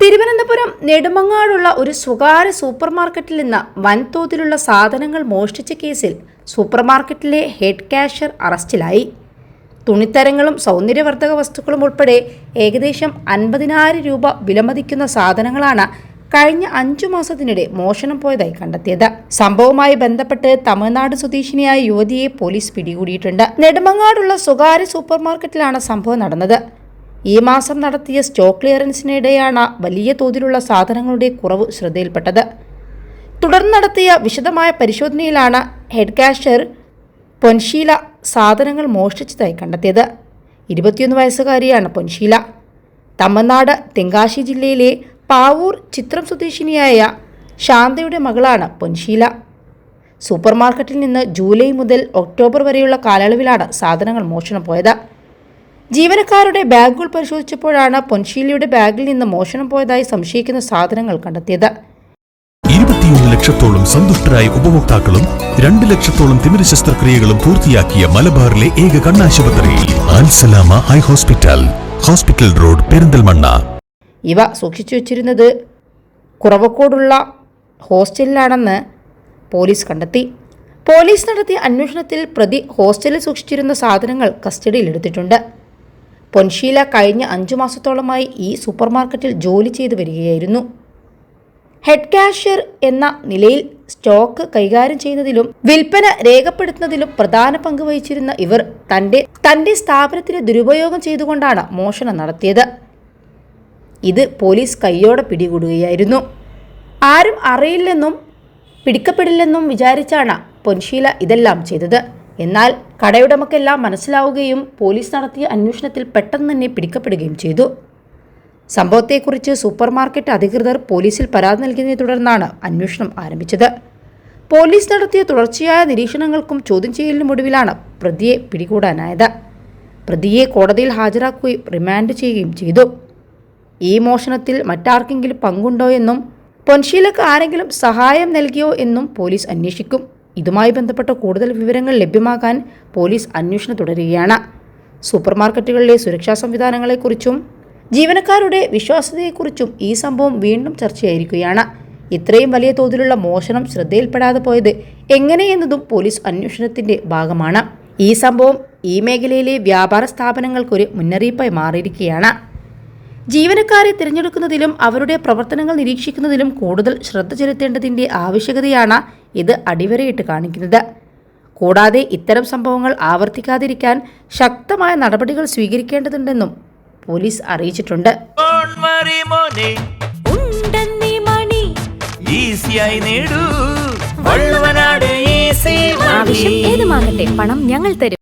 തിരുവനന്തപുരം നെടുമങ്ങാടുള്ള ഒരു സ്വകാര്യ സൂപ്പർമാർക്കറ്റിൽ നിന്ന് വൻതോതിലുള്ള സാധനങ്ങൾ മോഷ്ടിച്ച കേസിൽ സൂപ്പർമാർക്കറ്റിലെ ഹെഡ് കാഷ്യർ അറസ്റ്റിലായി. തുണിത്തരങ്ങളും സൗന്ദര്യവർദ്ധക വസ്തുക്കളും ഉൾപ്പെടെ ഏകദേശം അൻപതിനായിരം രൂപ വിലമതിക്കുന്ന സാധനങ്ങളാണ് കഴിഞ്ഞ അഞ്ചു മാസത്തിനിടെ മോഷണം പോയതായി കണ്ടെത്തിയത്. സംഭവവുമായി ബന്ധപ്പെട്ട് തമിഴ്നാട് സ്വദേശിനിയായ യുവതിയെ പോലീസ് പിടികൂടിയിട്ടുണ്ട്. നെടുമങ്ങാടുള്ള സ്വകാര്യ സൂപ്പർമാർക്കറ്റിലാണ് സംഭവം നടന്നത്. ഈ മാസം നടത്തിയ സ്റ്റോക്ക് ക്ലിയറൻസിനിടെയാണ് വലിയ തോതിലുള്ള സാധനങ്ങളുടെ കുറവ് ശ്രദ്ധയിൽപ്പെട്ടത്. തുടർന്ന് നടത്തിയ വിശദമായ പരിശോധനയിലാണ് ഹെഡ് കാഷ്യർ പൊൻശീല സാധനങ്ങൾ മോഷ്ടിച്ചതായി കണ്ടെത്തിയത്. ഇരുപത്തിയൊന്ന് വയസ്സുകാരിയാണ് പൊൻശീല തമിഴ്നാട് തെങ്കാശി ജില്ലയിലെ പാവൂർ ചിത്രം സ്വദേശിനിയായ ശാന്തയുടെ മകളാണ് പൊൻശീല സൂപ്പർമാർക്കറ്റിൽ നിന്ന് ജൂലൈ മുതൽ ഒക്ടോബർ വരെയുള്ള കാലയളവിലാണ് സാധനങ്ങൾ മോഷണം പോയത്. ജീവനക്കാരുടെ ബാഗുകൾ പരിശോധിച്ചപ്പോഴാണ് പൊൻഷീലിയുടെ ബാഗിൽ നിന്ന് മോഷണം പോയതായി സംശയിക്കുന്ന സാധനങ്ങൾ കണ്ടെത്തിയത്. ഇരുപത്തിയൊന്ന് ലക്ഷത്തോളം സന്തുഷ്ടരായ ഉപഭോക്താക്കളും രണ്ട് ലക്ഷത്തോളം തിമിര ശസ്ത്രക്രിയകളും പൂർത്തിയാക്കിയ മലബാറിലെ ഏക കണ്ണാശുപത്രി Alsalama eye hospital hospital road Perinthalmanna. ഇവ സൂക്ഷിച്ചു വച്ചിരുന്നത് കുറവക്കോടുള്ള ഹോസ്റ്റലിലാണെന്ന് പോലീസ് കണ്ടെത്തി. പോലീസ് നടത്തിയ അന്വേഷണത്തിൽ പ്രതി ഹോസ്റ്റലിൽ സൂക്ഷിച്ചിരുന്ന സാധനങ്ങൾ കസ്റ്റഡിയിലെടുത്തിട്ടുണ്ട് പൊൻശീല കഴിഞ്ഞ അഞ്ചു മാസത്തോളമായി ഈ സൂപ്പർമാർക്കറ്റിൽ ജോലി ചെയ്തു വരികയായിരുന്നു. ഹെഡ് കാഷ്യർ എന്ന നിലയിൽ സ്റ്റോക്ക് കൈകാര്യം ചെയ്യുന്നതിലും വിൽപ്പന രേഖപ്പെടുത്തുന്നതിലും പ്രധാന പങ്ക് വഹിച്ചിരുന്ന ഇവർ തന്റെ തന്റെ സ്ഥാപനത്തിന് ദുരുപയോഗം ചെയ്തുകൊണ്ടാണ് മോഷണം നടത്തിയത്. ഇത് പോലീസ് കൈയോടെ പിടികൂടുകയായിരുന്നു. ആരും അറിയില്ലെന്നും പിടിക്കപ്പെടില്ലെന്നും വിചാരിച്ചാണ് പൊൻഷീല ഇതെല്ലാം ചെയ്തത്. എന്നാൽ കടയുടമക്കെല്ലാം മനസ്സിലാവുകയും പോലീസ് നടത്തിയ അന്വേഷണത്തിൽ പെട്ടെന്ന് തന്നെ പിടിക്കപ്പെടുകയും ചെയ്തു. സംഭവത്തെക്കുറിച്ച് സൂപ്പർമാർക്കറ്റ് അധികൃതർ പോലീസിൽ പരാതി നൽകിയതിനെ തുടർന്നാണ് അന്വേഷണം ആരംഭിച്ചത്. പോലീസ് നടത്തിയ തുടർച്ചയായ നിരീക്ഷണങ്ങൾക്കും ചോദ്യം ചെയ്യലിനും ഒടുവിലാണ് പ്രതിയെ പിടികൂടാനായത്. പ്രതിയെ കോടതിയിൽ ഹാജരാക്കുകയും റിമാൻഡ് ചെയ്യുകയും ചെയ്തു. ഈ മോഷണത്തിൽ മറ്റാർക്കെങ്കിലും പങ്കുണ്ടോ എന്നും പൊൻഷീലക്ക് ആരെങ്കിലും സഹായം നൽകിയോ എന്നും പോലീസ് അന്വേഷിക്കും. ഇതുമായി ബന്ധപ്പെട്ട കൂടുതൽ വിവരങ്ങൾ ലഭ്യമാക്കാൻ പോലീസ് അന്വേഷണം തുടരുകയാണ്. സൂപ്പർമാർക്കറ്റുകളിലെ സുരക്ഷാ സംവിധാനങ്ങളെക്കുറിച്ചും ജീവനക്കാരുടെ വിശ്വാസ്യതയെക്കുറിച്ചും ഈ സംഭവം വീണ്ടും ചർച്ചയായിരിക്കുകയാണ്. ഇത്രയും വലിയ തോതിലുള്ള മോഷണം ശ്രദ്ധയിൽപ്പെടാതെ പോയത് എങ്ങനെയെന്നതും പോലീസ് അന്വേഷണത്തിന്റെ ഭാഗമാണ്. ഈ സംഭവം ഈ മേഖലയിലെ വ്യാപാര സ്ഥാപനങ്ങൾക്കൊരു മുന്നറിയിപ്പായി മാറിയിരിക്കുകയാണ്. ജീവനക്കാരെ തിരഞ്ഞെടുക്കുന്നതിലും അവരുടെ പ്രവർത്തനങ്ങൾ നിരീക്ഷിക്കുന്നതിലും കൂടുതൽ ശ്രദ്ധ ചെലുത്തേണ്ടതിന്റെ ആവശ്യകതയാണ് ഇത് അടിവരയിട്ട് കാണിക്കുന്നത്. കൂടാതെ ഇത്തരം സംഭവങ്ങൾ ആവർത്തിക്കാതിരിക്കാൻ ശക്തമായ നടപടികൾ സ്വീകരിക്കേണ്ടതുണ്ടെന്നും പോലീസ് അറിയിച്ചിട്ടുണ്ട്. ആവശ്യം ഏതുമാകട്ടെ പണം ഞങ്ങൾ തരും.